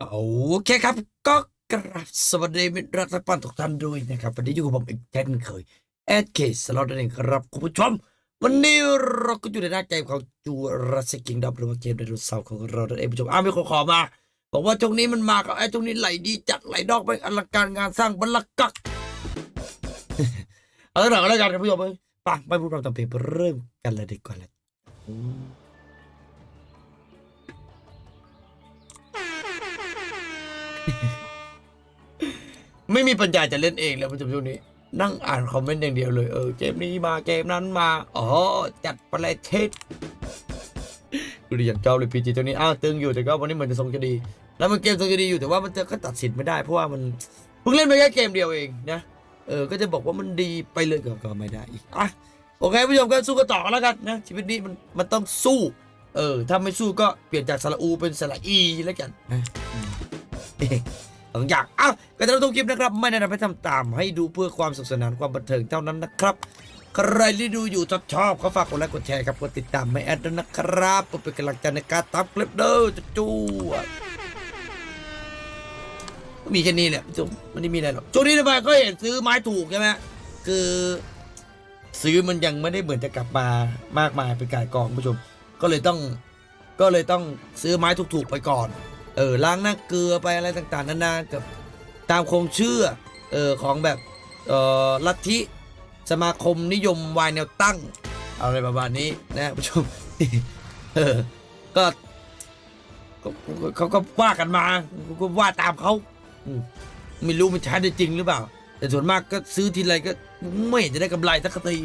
โอเคครับก็กราบสวัสดีมิตรรักและปันทุกท่านด้วยนะครับ วันนี้อยู่กับผมอีกเช่นเคยแอดเคสล็อตนั่นเองครับคุณผู้ชม วันนี้เราก็อยู่ในหน้าเกมของจูราสกิงดับหรือว่าเกมไดโนเสาร์ของเรานั่นเองผู้ชมอ้าวมีคนขอมา บอกว่าตรงนี้มันมากับไอ้ตรงนี้ไหลดีจัดไหลดอกไปอลังการงานสร้างบรรลักกักเอาละหน่อยก็แล้วกันครับผู้ชมไปไม่พูดเราตามเพลงเริ่มกันเลยดีกว่าเลย ไม่มีปัญญาจะเล่นเองแล้วผู้ชมช่วงนี้ นั่งอ่านคอมเมนต์อย่างเดียวเลย เออเกมนี้มาเกมนั้นมา อ๋อ จัดประเทศดูดิอย่างเจ้าเลยพีจีตัวนี้ อ้าว ตึงอยู่แต่ก็วันนี้เหมือนจะทรงจะดี แล้วมันเกมทรงจะดีอยู่แต่ว่ามันจะก็ตัดสินไม่ได้เพราะว่ามันเพิ่งเล่นไปแค่เกมเดียวเองนะ เออ ก็จะบอกว่ามันดีไปเลยก็ก็ไม่ได้อีก อะ โอเคผู้ชมก็สู้กันต่อแล้วกันนะ ชีวิตนี้มันมันต้องสู้ เออ ถ้าไม่สู้ก็เปลี่ยนจากสระอูเป็นสระอีแล้วกัน นะอืมสองอย่างอ้าวก็จะทุกคลิปนะครับ ไม่แนะนำให้ทำตาม ให้ดูเพื่อความสนุกสนานความบันเทิงเท่านั้นนะครับ ใครที่ดูอยู่ชอบชอบก็ฝากกดไลค์กดแชร์ครับกดติดตามไม่แอดด้วยนะครับเพื่อเป็นกำลังใจในการตามคลิปเด้อจะจู้มีแค่นี้แหละจบมันไม่มีอะไรหรอกช่วงนี้ทำไมก็เห็นซื้อไม้ถูกใช่ไหมคือซื้อมันยังไม่ได้เหมือนจะกลับมามากมายเป็นกายกองผู้ชม ก็เลยต้องก็เลยต้องซื้อไม้ถูกๆไปก่อน เออล้างหน้าเกลือไปอะไรต่างๆนานากับตามคงเชื่อเออของแบบเออลัทธิสมาคมนิยมวายแนวตั้งอะไรประมาณนี้นะผู้ชมเออก็เขาก็ว่ากันมาก็ว่าตามเขาไม่รู้มันใช้ได้จริงหรือเปล่า แต่ส่วนมากก็ซื้อทีไรก็ไม่จะได้กำไรสักที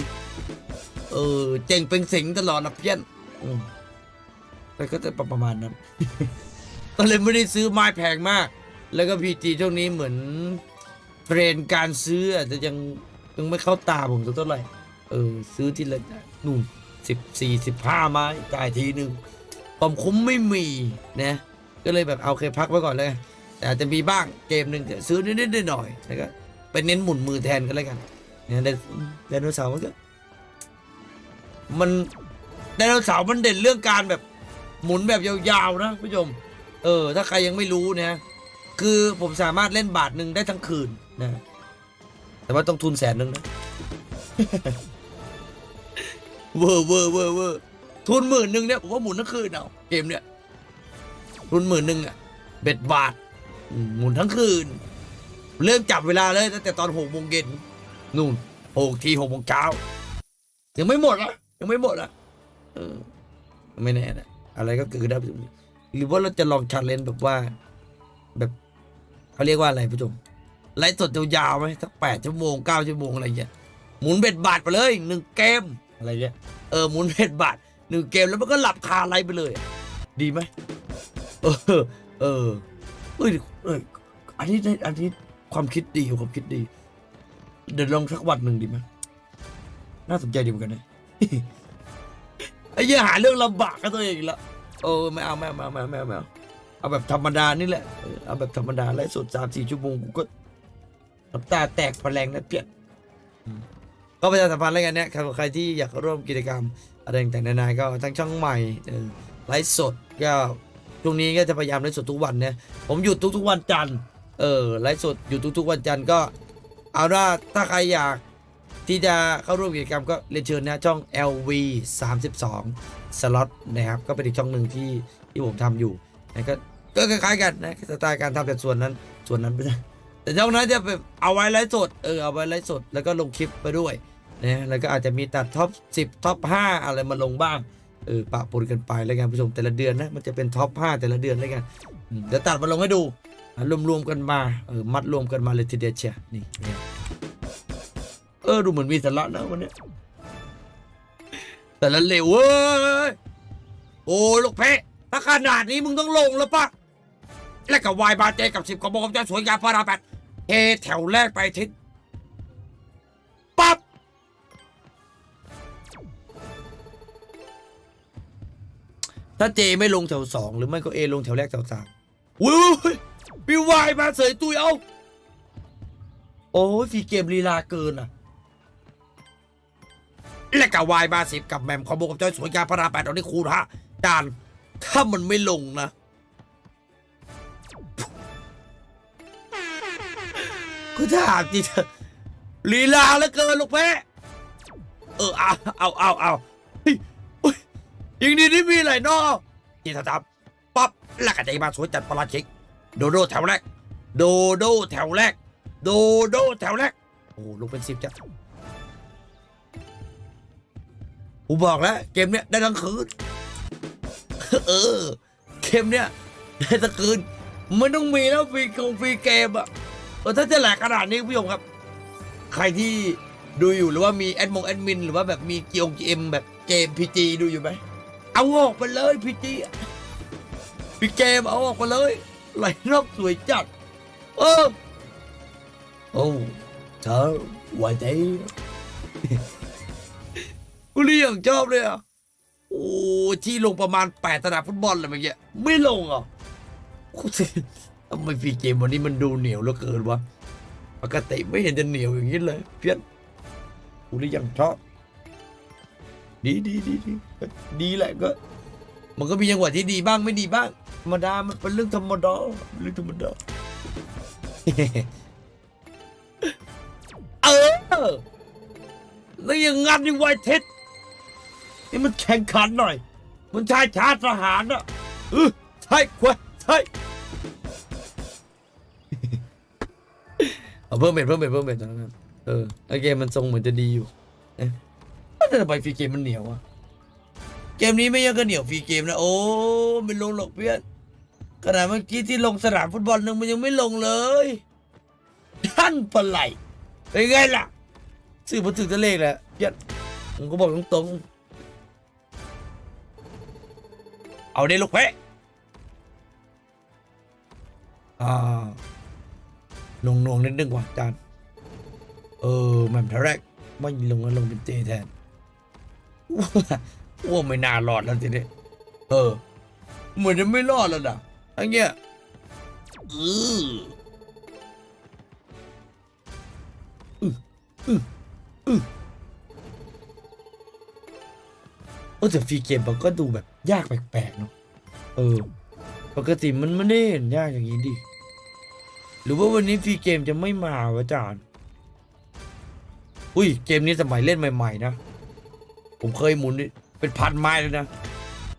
เออเจ๋งเป็นสิงตลอดนะเพี้ยนอืมแต่ก็จะประมาณนั้น ก็เลยไม่ได้ซื้อไม้แพงมาก แล้วก็พีจีช่วงนี้เหมือนเทรนการซื้ออาจจะยังยังไม่เข้าตาผมสักเท่าไหร่ เออ ซื้อทีละนู่นสิบสี่สิบห้าไม้จ่ายทีหนึ่งความคุ้มไม่มีนะก็เลยแบบเอาเคพักไว้ก่อนเลย แต่อาจจะมีบ้างเกมหนึ่งซื้อนิดๆหน่อยๆแล้วก็ไปเน้นหมุนมือแทนกันแล้วกันเนี่ยไดไดโนเสาร์มันก็มันไดโนเสาร์มันเด่นเรื่องการแบบหมุนแบบยาวๆนะผู้ชม เออ ถ้าใครยังไม่รู้เนี่ยคือผมสามารถเล่นบาทหนึ่งได้ทั้งคืนนะ แต่ว่าต้องทุนแสนหนึ่งนะเวอร์เวอร์เวอร์เวอร์ทุนหมื่นหนึ่งเนี่ยผมว่าหมุนทั้งคืนเอาเกมเนี่ยทุนหมื่นหนึ่งอะเบ็ดบาทหมุนทั้งคืน เริ่มจับเวลาเลยตั้งแต่ตอนหกโมงเย็นนู่นหกทีหกโมงเช้ายังไม่หมดละยังไม่หมดละเออไม่แน่นะอะไรก็เกิดได้ หรือว่าเราจะลองชาเลนจ์แบบว่า แบบเขาเรียกว่าอะไรผู้ชมไลฟ์สดยาวๆไหมสักแปดชั่วโมงเก้าชั่วโมงอะไรเงี้ยหมุนเบ็ดบาทไปเลยหนึ่งเกมอะไรเงี้ยเออหมุนเบ็ดบาทหนึ่งเกมแล้วมันก็หลับคาไลฟ์ไปเลย ดีไหมเออเออเอ้ยเอยอันนี้ได้อันนี้ความคิดดีความคิดดี เดี๋ยวลองสักวันหนึ่งดีไหมน่าสนใจดีเหมือนกันนะไอ้เหี้ยหาเรื่องลำบากกับตัวเองอีกแล้ว เออไม่เอาไม่เอาไม่เอาไม่เอาไม่เอาเอาแบบธรรมดานี่แหละเอาแบบธรรมดาไลฟ์สดสามสี่ชั่วโมงกูก็น้ำตาแตกแผลงนะเพี้ยนก็ประชาสัมพันธ์อะไรกันเนี่ยใครใครที่อยากร่วมกิจกรรมอะไรต่างๆนานาก็ทั้งช่องใหม่ไลฟ์สดก็ช่วงนี้ก็จะพยายามไลฟ์สดทุกวันเนี่ยผมหยุดทุกๆวันจันทร์เออไลฟ์สดอยู่ทุกๆวันจันทร์ก็ เอาว่าถ้าใครอยาก ที่จะเข้าร่วมกิจกรรมก็เรียนเชิญนะช่อง LV 32 สล็อตนะครับ ก็เป็นอีกช่องหนึ่งที่ที่ผมทำอยู่นะก็ก็คล้ายๆกันนะสไตล์การทำแต่ส่วนนั้นส่วนนั้นไม่ใช่แต่ช่องนั้นจะเป็นเอาไว้ไลฟ์สดเออเอาไว้ไลฟ์สดแล้วก็ลงคลิปไปด้วยนะแล้วก็อาจจะมีตัดท็อป 10ท็อป 5 อะไรมาลงบ้างเออปะปนกันไปแล้วกันผู้ชมแต่ละเดือนนะมันจะเป็นท็อป 5 แต่ละเดือนแล้วกันเดี๋ยวตัดมาลงให้ดูรวมๆกันมาเออมัดรวมกันมาเลยทีเดียวเชียนี่ เออดูเหมือนมีสาระนะวันนี้แต่ละเร็วเว้ยโอ้ลูกเพะถ้าขนาดนี้มึงต้องลงแล้วปะแล้วกับวายบาเจกับสิบกระบอกจะสวยงามพาราแปดเทแถวแรกไปทิศปั๊บถ้าเจไม่ลงแถวสองหรือไม่ก็เอลงแถวแรกแถวสามอุ้ยมีวายมาเสยตุยเอา โอ้ยฟีเกมลีลาเกินอะ และกับวายมาสิบกับแมมคอมโบกับจอยสวยงามพระราแปดตอนนี้คูณฮะจานถ้ามันไม่ลงนะ กูถามจริงลีลาเลือเกินลูกแพ้เออเอาเอาเอาเอายิงดีที่มีอะไรนอที่ทบปั๊บแล้วก็ใจมาสวยจัดปรลาชิกโดโดแถวแรก โดโดแถวแรก โดโดแถวแรก โอ้ลงเป็นสิบจ้ะ กูบอกแล้วเกมเนี้ยได้ทั้งคืน เออ เกมเนี้ยได้ทั้งคืนไม่ต้องมีแล้วฟรีคงฟรีเกมอะเออถ้าจะแหลกขนาดนี้คุณผู้ชมครับ ใครที่ดูอยู่หรือว่ามีแอดมงแอดมินหรือว่าแบบมีเกียงเกมแบบเกมพีจีดูอยู่ไหมเอาออกไปเลยพีจีพีเกมเอาออกไปเลยไหลนอกสวยจัด เออ โอ้เธอไหวใจกู เรียงชอบเลยอะโอ้ที่ลงประมาณแปดสนามฟุตบอลเลยเมื่อกี้ไม่ลงอะทำไมฟีเกมวันนี้มันดูเหนียวเหลือเกินวะปกติไม่เห็นจะเหนียวอย่างนี้เลย เพี้ยนกูเรียงชอบดีดีดีดีดีแหละก็ มันก็มีจังหวะที่ดีบ้างไม่ดีบ้างธรรมดามันเป็นเรื่องธรรมดาเรื่องธรรมดาเออแล้วยังงันยังไวเท็ด นี่มันแข่งขันหน่อย มันชายชาติทหารอะเออใช่ควะใช่เอาเพิ่มเบ็ดเพิ่มเบ็ดเพิ่มเบ็ดตอนนั้นเออไอเกมมันทรงเหมือนจะดีอยู่เอ๊ะแล้วทำไมฟรีเกมมันเหนียวอะเกมนี้ไม่ยังก็เหนียวฟรีเกมนะโอ้ไม่ลงหรอกเพื่อนขนาดเมื่อกี้ที่ลงสนามฟุตบอลนึงมันยังไม่ลงเลยท่านปลไหลเป็นไงล่ะสื่อมาถึงจะเลขแหละเพื่อนผมก็บอกตรงๆ เอาได้ลูกเพะอ่าลงนวงนิดนึงว่ะจานเออแมันแรกไม่ลงแล้วลงเป็นเจแทนว่าวไม่น่ารอดแล้วทีนี้เออ เหมือนจะไม่รอดแล้วนะอันเงี้ยเอออืออือ เออแต่ฟรีเกมมันก็ดูแบบยากแปลกๆเนาะเออ ปกติมันไม่ได้เห็นยากอย่างนี้ดิ หรือว่าวันนี้ฟรีเกมจะไม่มาวะจานอุ้ยเกมนี้สมัยเล่นใหม่ ๆ นะ ผมเคยหมุนเป็นพันไม้เลยนะ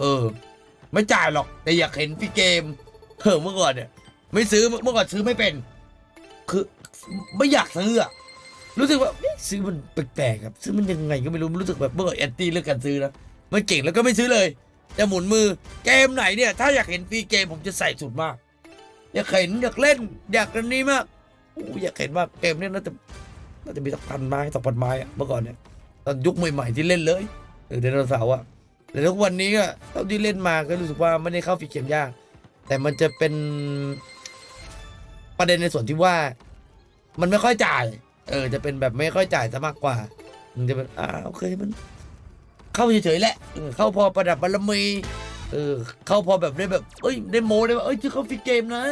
เออ ไม่จ่ายหรอก แต่อยากเห็นฟรีเกมเออเมื่อก่อนเนี่ย ไม่ซื้อเมื่อก่อนซื้อไม่เป็น คือไม่อยากซื้ออะรู้สึกว่าซื้อมันแปลกๆครับซื้อมันยังไงก็ไม่รู้รู้สึกแบบเมื่อก่อนแอนตี้เรื่องการซื้อนะ มันเก่งแล้วก็ไม่ซื้อเลยจะหมุนมือเกมไหนเนี่ย ถ้าอยากเห็นฟรีเกมผมจะใส่สุดมาก อยากเห็นอยากเล่น อยากกันนี้มากอู้อยากเห็นมากเกมเนี้น่าจะน่าจะมีสักพันไม้สองพันไม้อะเมื่อก่อนเนี่ยตอนยุคใหม่ๆที่เล่นเลยเออไดโนเสาร์อะแต่ทุกวันนี้ก็เท่าที่เล่นมาก็รู้สึกว่าไม่ได้เข้าฟรีเกมยาก แต่มันจะเป็นประเด็นในส่วนที่ว่า มันไม่ค่อยจ่าย เออ จะเป็นแบบไม่ค่อยจ่ายซะมากกว่า มันจะเป็นอ่าโอเคมัน เข้าเฉยๆแหละเออเข้าพอประดับบารมีเออเข้าพอแบบได้แบบเอ้ยได้โมได้ว่าเอ้ยชื่อเขาฟรีเกมนะ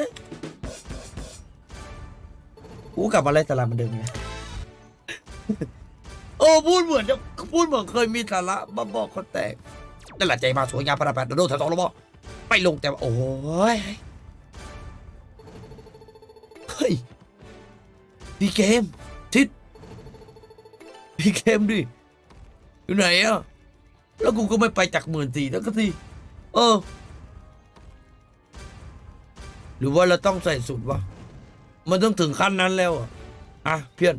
กูกลับมาไล่สาระเหมันเดิมไง โอ้พูดเหมือนจะพูดเหมือนเคยมีสาระบ้าบอกคนแตกนั่นแหละใจมาสวยงามประดับโดดแถวสองแล้วบไปลงแต่ว่าโอ้ยเฮ้ยพี่เกมทิศพี่เกมดิอยู่ไหนอะ แล้วกูก็ไม่ไปจากหมื่นสี่แล้วก็สิเออ หรือว่าเราต้องใส่สุดวะ มันต้องถึงขั้นนั้นแล้วอะอะเพื่อน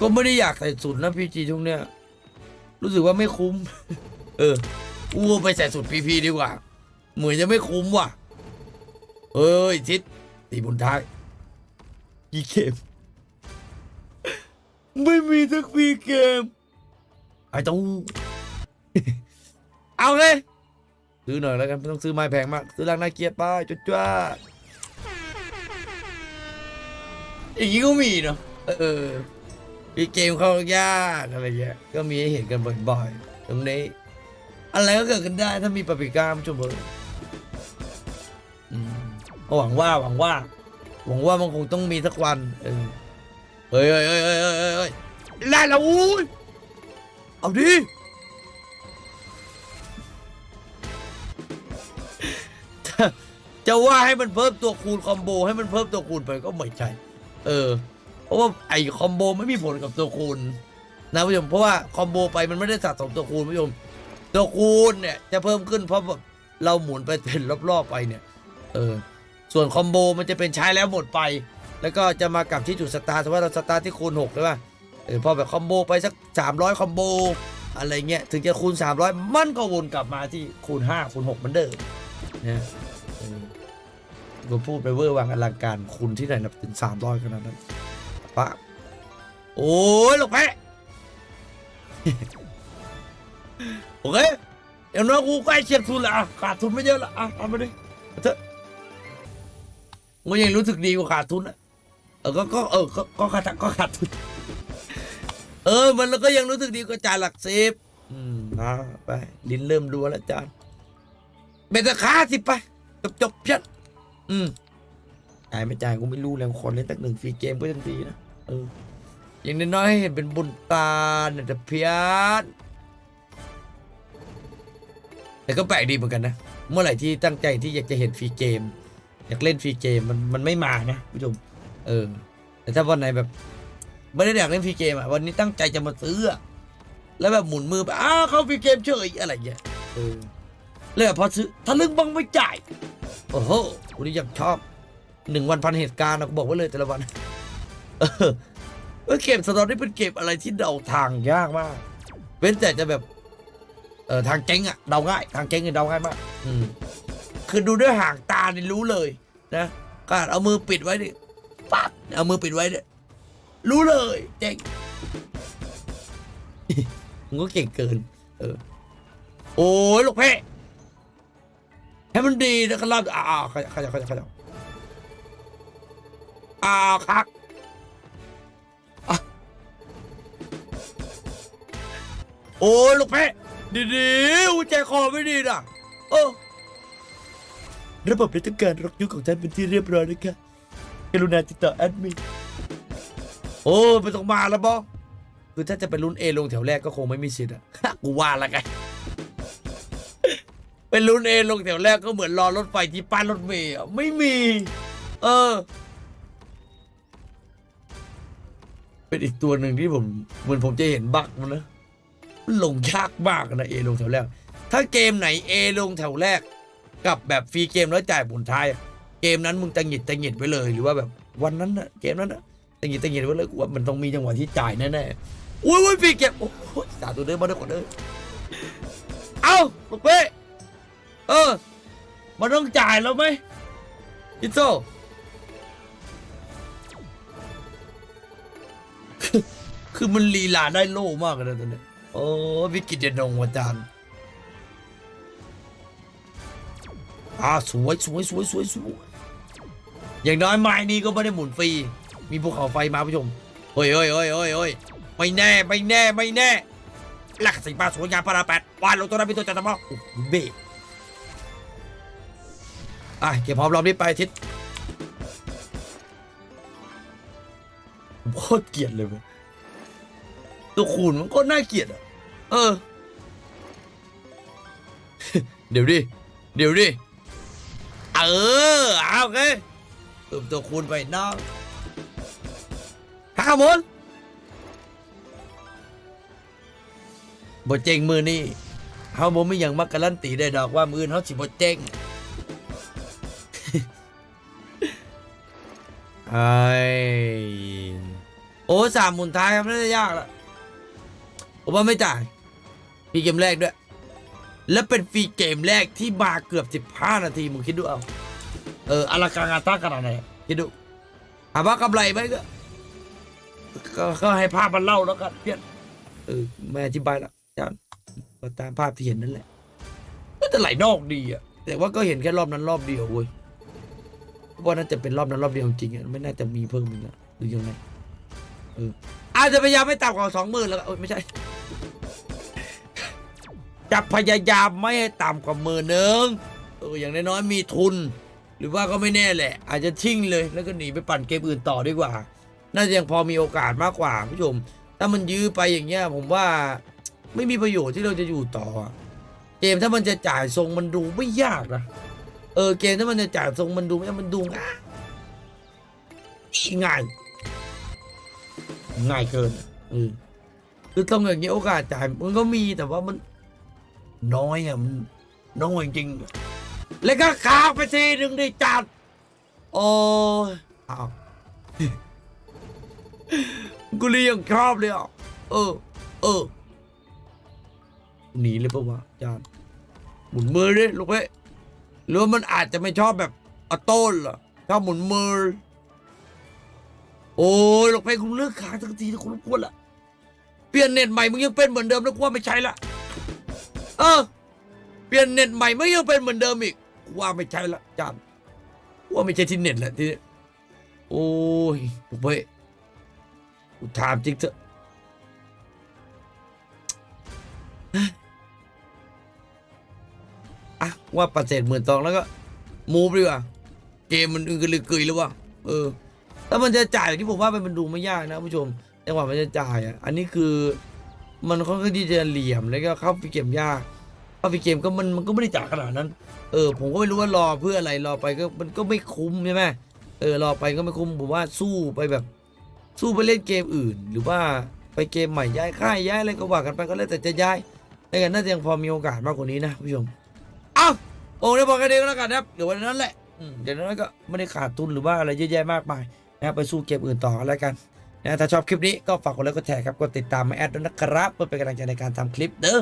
ก็ไม่ได้อยากใส่สุดนะพี่จีช่วงเนี้ยรู้สึกว่าไม่คุ้ม เออกูไปใส่สุดพีพีดีกว่า เหมือนจะไม่คุ้มว่ะ เอ้ยทิศตีบุญท้ายกี่เกม ไม่มีสักฟรีเกม ไอ้ตู้เอาเลยซื้อหน่อยแล้วกันไม่ต้องซื้อไม้แพงมาก ซื้อรางน่าเกลียดไปจุดจ้าอย่างนี้ก็มีเนาะเออมีเกมเข้ายากอะไรเงี้ยก็มีให้เห็นกันบ่อยๆ ตรงนี้ อะไรก็เกิดขึ้นได้ถ้ามีปาปริก้าผู้ชมเบอร์อืมก็หวังว่าหวังว่า หวังว่ามันคงต้องมีสักวันเออ เฮ้ยเฮ้ยเฮ้ยเฮ้ยเฮ้ยเฮ้ยเฮ้ยได้แล้วอุ้ยเอาดิจจะว่าให้มันเพิ่มตัวคูณคอมโบให้มันเพิ่มตัวคูณไปก็ไม่ใช่ เออ เพราะว่าไอ้คอมโบไม่มีผลกับตัวคูณนะผู้ชมเพราะว่าคอมโบไปมันไม่ได้สะสมตัวคูณผู้ชมตัวคูณเนี่ยจะเพิ่มขึ้นเพราะแบบเราหมุนไปเป็นรอบๆไปเนี่ย เออ ส่วนคอมโบมันจะเป็นใช้แล้วหมดไป แล้วก็จะมากลับที่จุดสตาร์ทสมมติว่าเราสตาร์ทที่คูณ6ใช่ป่ะเออพอแบบคอมโบไปสัก 300 คอมโบ อะไรเงี้ย ถึงจะคูณ 300 มันก็วนกลับมาที่คูณ 5 คูณ6เหมือนเดิมนะเออก็พูดไปเวอร์วังอลังการคูณที่ไหนนับถึง 300ขนาดนั้นปะโอ้ยหลูกแพะโอเคเอย่างน้อยกูใกล้เคียงทุนและอะขาดทุนไม่เยอะละอะเอามาดิเอาเถอะกูยังรู้สึกดีกว่าขาดทุนอะ เออก็ก็เออก็ก็ขาดก็ขาดทุนเออ มันแล้วก็ยังรู้สึกดีกว่าจ่ายหลักสิบอืมนะไปลิ้นเริ่มรัวแล้วจานเบ็ดราคาสิไปจบจบเพี้ยนอืมจ่ายไม่จ่ายกูไม่รู้แล้วคนเล่นตั้งหนึ่งฟรีเกมก็ยังดีนะเอออย่างน้อยๆให้เห็นเป็นบุญตาเนี่ยแต่เพี้ยนแต่ก็แปลกดีเหมือนกันนะ เมื่อไหร่ที่ตั้งใจที่อยากจะเห็นฟรีเกม อยากเล่นฟรีเกมมันมันไม่มานะผู้ชม เออ แต่ถ้าวันไหนแบบ ไม่ได้อยากเล่นฟรีเกมอะวันนี้ตั้งใจจะมาซื้อแล้วแบบหมุนมือไปอ้าวเข้าฟรีเกมเฉยอะไรอย่างเงี้ยเออเลยพอซื้อถ้าลึงบังไม่จ่าย โอ้โหวันนี้ยังชอบหนึ่งวันพันเหตุการณ์นะกูบอกไว้เลยแต่ละวันเออเกมสตอรี่เป็นเกมอะไรที่เดาทางยากมากเว้นแต่จะแบบเออทางเจ๊งอะเดาง่าย ทางเจ๊งเนี่ยเดาง่ายมาก อืมคือดูด้วยห่างตาเนี่ยรู้เลย นะก็เอามือปิดไว้ดิ ปั๊บเอามือปิดไว้เนี่ยรู้เลยเจ๊งมึงก็เก่งเกิน เออ โอ้ยลูกเพ่ให้มันดีนะครับอ้าวขยับขยับขยับขยับอ้าวคักอะโอ้ยลูกเพ่ดีๆอุยใจคอไม่ดีนะเออระบบได้ทำการล็อกยุคของท่านเป็นที่เรียบร้อยแล้วค่ะ กรุณาติดต่อแอดมินโอ้ไม่ต้องมาแล้วบอคือถ้าจะไปลุ้นเอลงแถวแรกก็คงไม่มีสิทธิ์อะกูว่าละกันเป็นลุ้นเอลงแถวแรกก็เหมือนรอรถไฟที่ป้ายรถเมย์ไม่มี เออ เป็นอีกตัวหนึ่งที่ผมเหมือนผมจะเห็นบักมันนะมันลงยากมากนะเอลงแถวแรก ถ้าเกมไหนเอลงแถวแรก กับแบบฟรีเกมแล้วจ่ายผลท้าย เกมนั้นมึงตังหิดตังหิดไว้เลยหรือว่าแบบวันนั้นนะเกมนั้นนะตังหิดตังหิดไว้เลยกูว่ามันต้องมีจังหวะที่จ่ายแน่ๆอุ้ยอุ้ยฟีเกมโอ้โหสาตัวเดิมมาด้วยก่อนเด้อเอ้าลูกเป้เออมันต้องจ่ายแล้วไหมอิโซคือมันลีลาได้โล่มากเลยตัวเนี้ยโอ้วิกิตเดนงอาจารย์ อ่าสวยสวยสวยสวยสวยอย่างน้อยไม้นี้ก็ไม่ได้หมุนฟรีมีภูเขาไฟมาผู้ชมเฮ้ยเฮ้ยเฮ้ยเฮ้ยเฮ้ยไม่แน่ไม่แน่ไม่แน่หลักสีปลาสวยงามปลาแปดวานลงตัวนั้นเป็นตัวจัดตะมอโอ้เบรกอะเก็บพร้อมรอบนี้ไปทิศโคตรเกลียดเลยเว้ยตัวคูณมันก็น่าเกลียดอะเออ เดี๋ยวดิ เดี๋ยวดิ เออ เอาโอเคเพิ่มตัวคูณไปน้องห้าหมนบ่เจงมือนี่เฮาบ่มีหยังมาการันตีได้ดอกว่ามือเฮาสิบ่เจงไอ้โอ้สามหมุนท้ายครับน่าจะยากละผมว่าไม่จ่ายฟรีเกมแรกด้วย และเป็นฟรีเกมแรกที่มาเกือบ 15 นาทีมึงคิดดูเอา เอออลังการงานตั้งขนาดไหนคิดดูถามว่ากำไรไหมก็ก็ก็ให้ภาพมันเล่าแล้วกันเพี้ยนเออไม่อธิบายละจานก็ตามภาพที่เห็นนั่นแหละก็แต่ไหลนอกดีอะแต่ว่าก็เห็นแค่รอบนั้นรอบเดียวเว้ยว่าน่าจะเป็นรอบนั้นรอบเดียวจริงอะไม่น่าจะมีเพิ่มอีกแล้วหรือยังไงเอออาจจะพยายามไม่ต่ำกว่าสองหมื่นแล้ว โอ้ยไม่ใช่ จะพยายามไม่ให้ต่ำกว่าหมื่นหนึ่งเอออย่างน้อยๆมีทุน หรือว่าก็ไม่แน่แหละ อาจจะทิ้งเลยแล้วก็หนีไปปั่นเกมอื่นต่อดีกว่า น่าจะยังพอมีโอกาสมากกว่าผู้ชม ถ้ามันยื้อไปอย่างเงี้ยผมว่าไม่มีประโยชน์ที่เราจะอยู่ต่อ เกมถ้ามันจะจ่ายทรงมันดูไม่ยากนะเออเกมถ้ามันจะจ่ายทรงมันดูไม่มันดูง่ายง่ายง่ายเกินเออคือตรงอย่างเงี้ยโอกาสจ่ายมันก็มีแต่ว่ามัน น้อยอะมันน้อยจริง แล้วก็ค้างไปทีหนึ่งด้จัด โอ้ยอ้าวกูเลยยังชอบเลยอะเออ เออ หนีเลยปะวะจานหมุนมือดิลูกเพ่หรือว่ามันอาจจะไม่ชอบแบบออโต้เหรอชอบหมุนมือ โอ้ยลูกเพ่คุณเลือกขาสักทีนะคุณรบกวนละเปลี่ยนเน็ตใหม่มึงยังเป็นเหมือนเดิมแล้วกูว่าไม่ใช่ละ เออ เปลี่ยนเน็ตใหม่ไม่ยังเป็นเหมือนเดิมอีกว่าไม่ใช่ละจานว่าไม่ใช่ที่เน็ตแหละที่นี่โอ้ยลูกเพ่กูถามจริงเถอะอะว่าปฏิเสธหมื่นตองแล้วก็มูฟดีกว่าเกมมันอึงกระลือกุยหรือว่าเออถ้ามันจะจ่ายที่ผมว่ามันดูไม่ยากนะผู้ชมจังหวะมันจะจ่ายอะอันนี้คือ มันค่อนข้างที่จะเหลี่ยมแล้วก็เข้าไปเกมยาก เข้าไปเกมก็มันมันก็ไม่ได้จายขนาดนั้น เออ ผมก็ไม่รู้ว่ารอเพื่ออะไรรอไปก็มันก็ไม่คุ้มใช่ไหมเออรอไปก็ไม่คุ้มผมว่าสู้ไปแบบ สู้ไปเล่นเกมอื่น หรือว่าไปเกมใหม่ย้ายค่ายย้ายอะไรก็ว่ากันไปก็แล้วแต่จะย้ายแต่กันน่าจะยังพอมีโอกาสมากกว่านี้นะผู้ชมเอ้าโอ้ได้บอกกันเองแล้วกันนะครับเดี๋ยววันนั้นแหละเดี๋ยวนั้นก็ไม่ได้ขาดทุนหรือว่าอะไรเยอะแยะมากมายนะไปสู้เกมอื่นต่อแล้วกัน นะถ้าชอบคลิปนี้ก็ฝากกดไลค์กดแชร์ครับกดติดตามมาแอดด้วยนะครับเพื่อเป็นกำลังใจในการทำคลิปเด้อ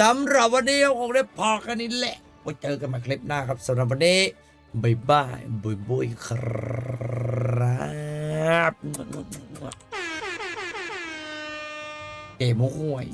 สำหรับวันนี้คงได้พอกันนี้แหละไว้เจอกันใหม่คลิปหน้าครับสำหรับวันนี้บายบายบุยบุยครับเกมห่วย